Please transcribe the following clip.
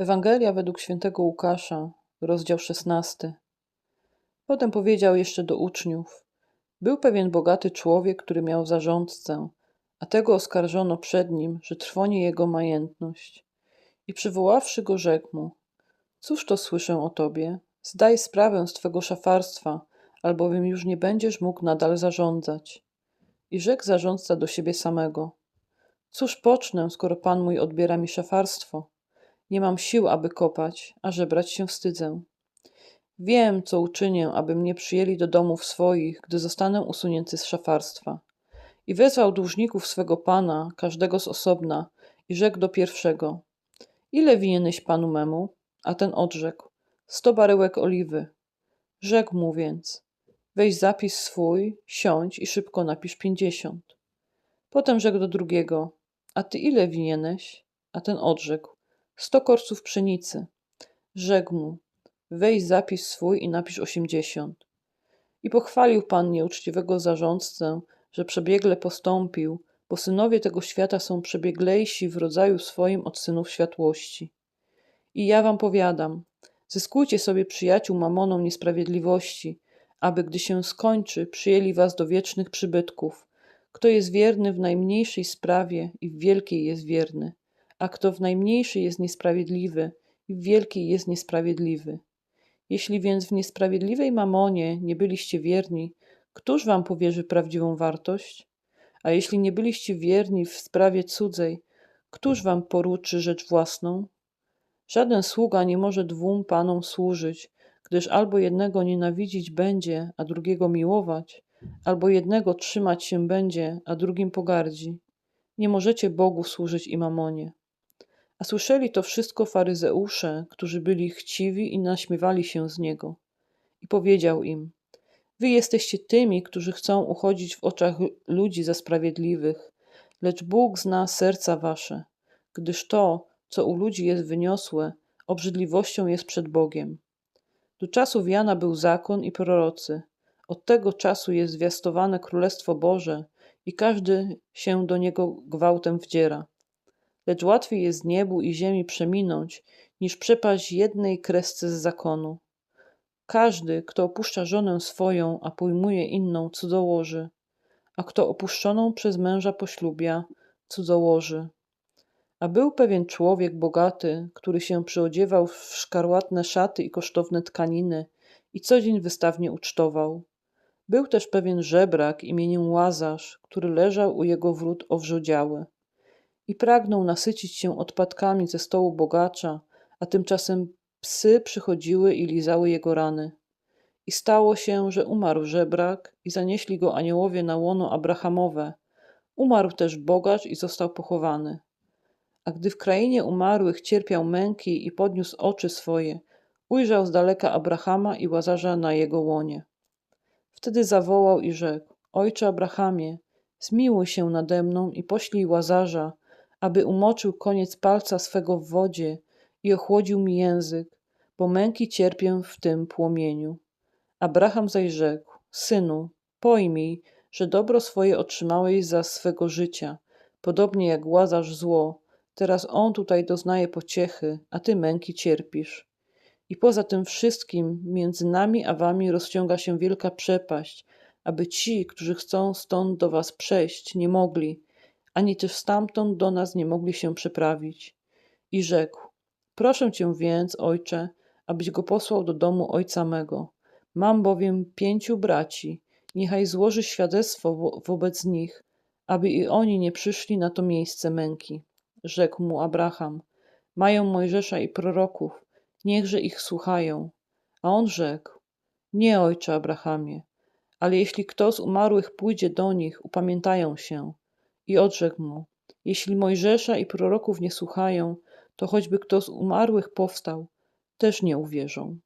Ewangelia według świętego Łukasza, rozdział 16. Potem powiedział jeszcze do uczniów: Był pewien bogaty człowiek, który miał zarządcę, a tego oskarżono przed nim, że trwonie jego majętność. I przywoławszy go, rzekł mu: Cóż to słyszę o tobie? Zdaj sprawę z twego szafarstwa, albowiem już nie będziesz mógł nadal zarządzać. I rzekł zarządca do siebie samego: Cóż pocznę, skoro pan mój odbiera mi szafarstwo? Nie mam sił, aby kopać, a żebrać się wstydzę. Wiem, co uczynię, aby mnie przyjęli do domów swoich, gdy zostanę usunięty z szafarstwa. I wezwał dłużników swego pana, każdego z osobna, i rzekł do pierwszego: Ile winieneś panu memu? A ten odrzekł: Sto baryłek oliwy. Rzekł mu więc: Weź zapis swój, siądź i szybko napisz pięćdziesiąt. Potem rzekł do drugiego: A ty ile winieneś? A ten odrzekł: sto korców pszenicy. Rzekł mu, weź zapis swój i napisz osiemdziesiąt. I pochwalił Pan nieuczciwego zarządcę, że przebiegle postąpił, bo synowie tego świata są przebieglejsi w rodzaju swoim od synów światłości. I ja wam powiadam, zyskujcie sobie przyjaciół mamoną niesprawiedliwości, aby gdy się skończy, przyjęli was do wiecznych przybytków. Kto jest wierny w najmniejszej sprawie i w wielkiej jest wierny a kto w najmniejszej jest niesprawiedliwy i w wielkiej jest niesprawiedliwy. Jeśli więc w niesprawiedliwej mamonie nie byliście wierni, któż wam powierzy prawdziwą wartość? A jeśli nie byliście wierni w sprawie cudzej, któż wam poruczy rzecz własną? Żaden sługa nie może dwóm panom służyć, gdyż albo jednego nienawidzić będzie, a drugiego miłować, albo jednego trzymać się będzie, a drugim pogardzi. Nie możecie Bogu służyć i mamonie. A słyszeli to wszystko faryzeusze, którzy byli chciwi i naśmiewali się z niego. I powiedział im: Wy jesteście tymi, którzy chcą uchodzić w oczach ludzi za sprawiedliwych, lecz Bóg zna serca wasze, gdyż to, co u ludzi jest wyniosłe, obrzydliwością jest przed Bogiem. Do czasów Jana był zakon i prorocy. Od tego czasu jest zwiastowane Królestwo Boże i każdy się do niego gwałtem wdziera lecz łatwiej jest niebu i ziemi przeminąć, niż przepaść jednej kresce z zakonu. Każdy, kto opuszcza żonę swoją, a pojmuje inną, cudzołoży, a kto opuszczoną przez męża poślubia, cudzołoży. A był pewien człowiek bogaty, który się przyodziewał w szkarłatne szaty i kosztowne tkaniny i co dzień wystawnie ucztował. Był też pewien żebrak imieniem Łazarz, który leżał u jego wrót owrzodziały i pragnął nasycić się odpadkami ze stołu bogacza, a tymczasem psy przychodziły i lizały jego rany. I stało się, że umarł żebrak i zanieśli go aniołowie na łono Abrahamowe. Umarł też bogacz i został pochowany. A gdy w krainie umarłych cierpiał męki i podniósł oczy swoje, ujrzał z daleka Abrahama i Łazarza na jego łonie. Wtedy zawołał i rzekł: Ojcze Abrahamie, zmiłuj się nade mną i poślij Łazarza, aby umoczył koniec palca swego w wodzie i ochłodził mi język, bo męki cierpię w tym płomieniu. Abraham zaś rzekł, synu, pojmij, że dobro swoje otrzymałeś za swego życia, podobnie jak łazasz zło. Teraz on tutaj doznaje pociechy, a ty męki cierpisz. I poza tym wszystkim między nami a wami rozciąga się wielka przepaść, aby ci, którzy chcą stąd do was przejść, nie mogli, ani też stamtąd do nas nie mogli się przeprawić. I rzekł: Proszę cię więc, ojcze, abyś go posłał do domu ojca mego. Mam bowiem pięciu braci, niechaj złoży świadectwo wo wobec nich, aby i oni nie przyszli na to miejsce męki. Rzekł mu Abraham: Mają Mojżesza i proroków, niechże ich słuchają. A on rzekł: Nie, ojcze Abrahamie, ale jeśli kto z umarłych pójdzie do nich, upamiętają się. I odrzekł mu: Jeśli Mojżesza i proroków nie słuchają, to choćby kto z umarłych powstał, też nie uwierzą.